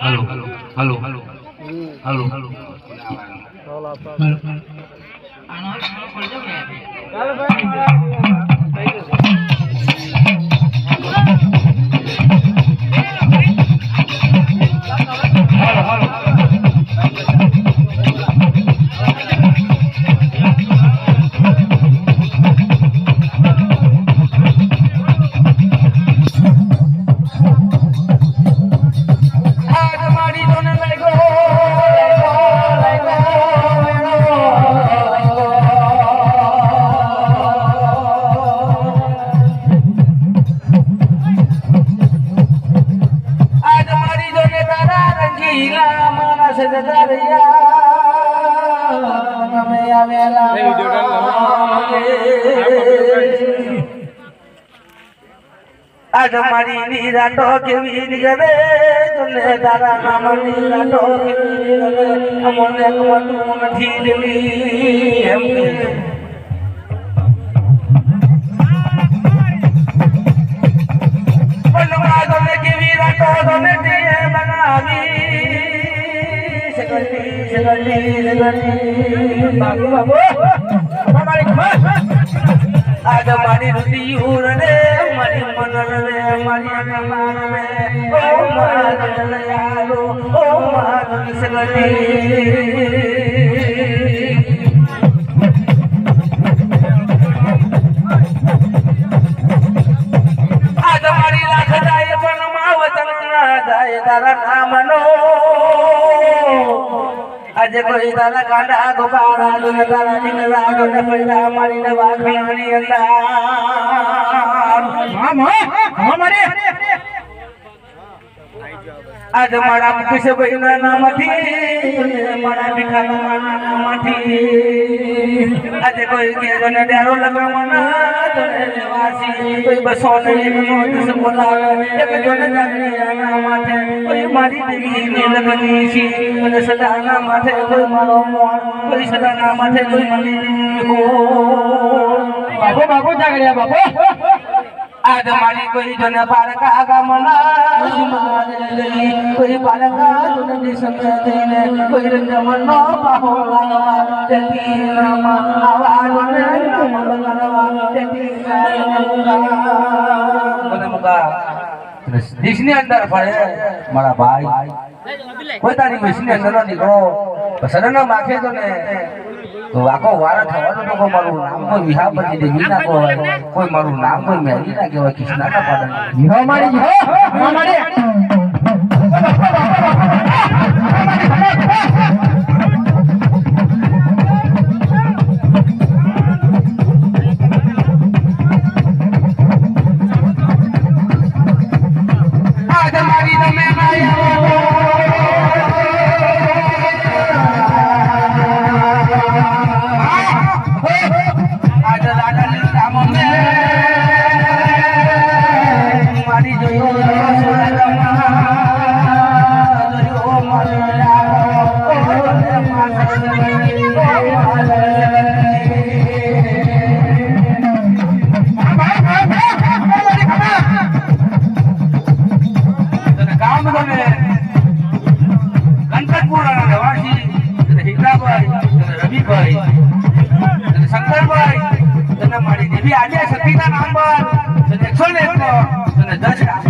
હાલો હાલો હાલો હાલો હાલો. હાલો આજ રંગીલા મારા સજદા રહ્યા. તમે આવેલા આજ મારી નિરાટો કેવી નીકળે તને તારા નામ નિરાટો કેવી નીકળે અમને કમતું નથી દેવી એમ આજ મારી રુધિયુર રે મારી મનર રે મારી અનમાન રે ઓ મારા દયાળુ ઓ મારા સગડી આજ મારી લાખ જાય પણ માવતન જાય તારા નામનો આજે કોઈ તારા કાંડા ગોપાળા દુન તારા નીકળા ગોન પડ્યા મારી ને વાઘણી અંદર આજ મારા. મુકેશ ભાઈ ના નામથી, મારા ભીખાના નામથી. આજે કોઈ કે બસો બોલાવે. એક જને જાગણીયાના માથે મારી અને સદાના માથે કોઈ મારો મોણ કોઈ સદાના માથે કોઈ જાગડ્યા બાપુ. આજ મારી કોઈ જન પારકા ગામના કોઈ પારકા જનની સંગે થઈને કોઈ રંજમન નો પાહો તેથી નામ આવા જને નામ લગાડવા તેથી મુકા દેશની અંદર ફરે. મારા ભાઈ. કોઈ તારી મશીન અંદર નીકળો સડન માખે તો ને. આખો વારા થવાનો તો કોઈ મારું નામ કોઈ વિહા વિહાપતિ દેવી ના? કહેવાય કોઈ મારું નામ કોઈ મેરી ના કહેવાય કૃષ્ણ ના પાડે વિહો મારી જીહો મારી આજ મારી તમે રવિભાઈ શંકરભાઈ અને મારી દેવી આજે સતીના નામ પર એકસો ને એકસો